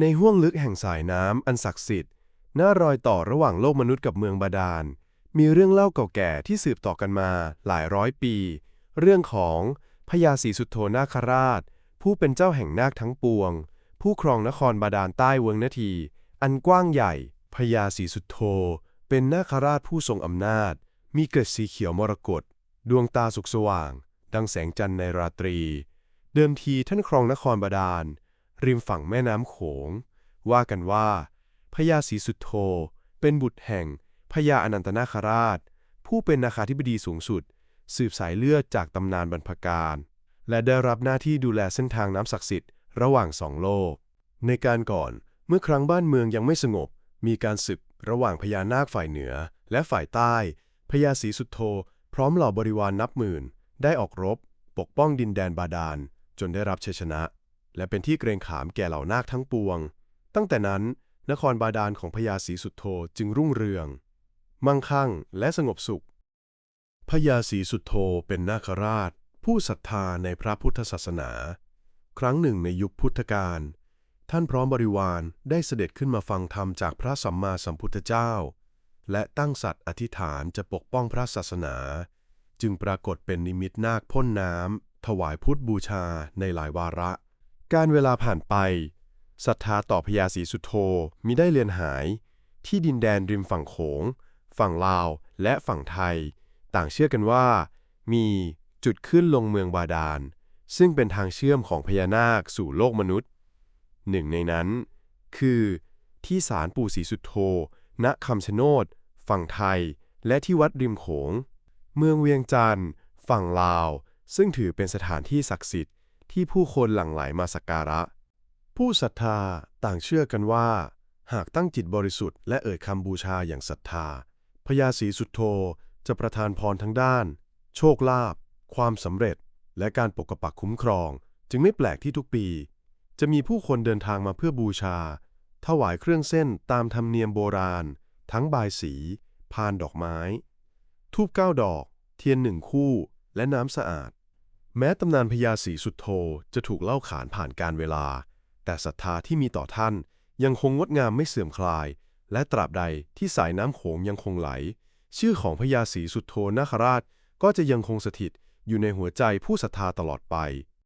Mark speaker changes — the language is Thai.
Speaker 1: ในห้วงลึกแห่งสายน้ำอันศักดิ์สิทธิ์หน้ารอยต่อระหว่างโลกมนุษย์กับเมืองบาดาล มีเรื่องเล่าเก่าแก่ที่สืบต่อกันมาหลายร้อยปี เรื่องของพญาศรีสุโธนาคราช ผู้เป็นเจ้าแห่งนาคทั้งปวง ผู้ครองนครบาดาลใต้เวงนาที อันกว้างใหญ่พญาศรีสุโธเป็นนาคราชผู้ทรงอำนาจ มีเกล็ดสีเขียวมรกตดวงตาสุกสว่าง ดังแสงจันทร์ในราตรี เดิมทีท่านครองนครบาดาล ริมฝั่งแม่น้ำโขง ว่ากันว่าพญาศรีสุโธเป็นบุตรแห่งพญาอนันตนาคราช ผู้เป็นนาคาธิบดีสูงสุด สืบสายเลือดจากตำนานบรรพการ และได้รับหน้าที่ดูแลเส้นทางน้ำศักดิ์สิทธิ์ระหว่างสองโลก ในการก่อนเมื่อครั้งบ้านเมืองยังไม่สงบ มีการศึกระหว่างพญานาคฝ่ายเหนือและฝ่ายใต้พญาศรีสุโธพร้อมเหล่าบริวารนนับหมื่น ได้ออกรบ ปกป้องดินแดนบาดาล จนได้รับชัยชนะ และเป็นที่เกรงขามแก่เหล่านาคทั้งปวง ตั้งแต่นั้นนครบาดาลของพญาศรีสุดโธจึงรุ่งเรือง มั่งคั่งและสงบสุขพญาศรีสุดโธเป็นนาคราช ผู้ศรัทธาในพระพุทธศาสนา ครั้งหนึ่งในยุคพุทธกาลท่านพร้อมบริวารได้เสด็จขึ้นมาฟังธรรมจากพระสัมมาสัมพุทธเจ้า และตั้งสัตย์อธิษฐานจะปกป้องพระศาสนา จึงปรากฏเป็นนิมิตนาคพ่นน้ำถวายพุทธบูชาในหลายวาระ การเวลาผ่านไปศรัทธาต่อพญาศรีสุโธมิได้เลือนหาย ที่ดินแดนริมฝั่งโขง ฝั่งลาว และฝั่งไทย ต่างเชื่อกันว่า มีจุดขึ้นลงเมืองบาดาล ซึ่งเป็นทางเชื่อมของพญานาคสู่โลกมนุษย์ หนึ่งในนั้น คือ ที่ศาลปู่ศรีสุโธ ณคำชะโนด ฝั่งไทย และที่วัดริมโขง เมืองเวียงจันทร์ ฝั่งลาว ซึ่งถือเป็นสถานที่ศักดิ์สิทธิ์ ที่ผู้คนหลั่งไหลมาสักการะ ผู้ศรัทธาต่างเชื่อกันว่า หากตั้งจิตบริสุทธิ์และเอ่ยคำบูชาอย่างศรัทธาพญาศรีสุโธจะประทานพรทั้งด้าน โชคลาภความสำเร็จ และการปกปักคุ้มครอง จึงไม่แปลกที่ทุกปี จะมีผู้คนเดินทางมาเพื่อบูชา ถวายเครื่องเส้นตามธรรมเนียมโบราณ ทั้งบายสี พานดอกไม้ ทูบเก้าดอก เทียนหนึ่งคู่ และน้ำสะอาด แม้ตำนานพญาศรีสุดโธจะถูกเล่าขานผ่านการเวลา แต่ศรัทธาที่มีต่อท่านยังคงงดงามไม่เสื่อมคลาย และตราบใดที่สายน้ำโขงยังคงไหล ชื่อของพญาศรีสุดโธนาคราชก็จะยังคงสถิตอยู่ในหัวใจผู้ศรัทธาตลอดไป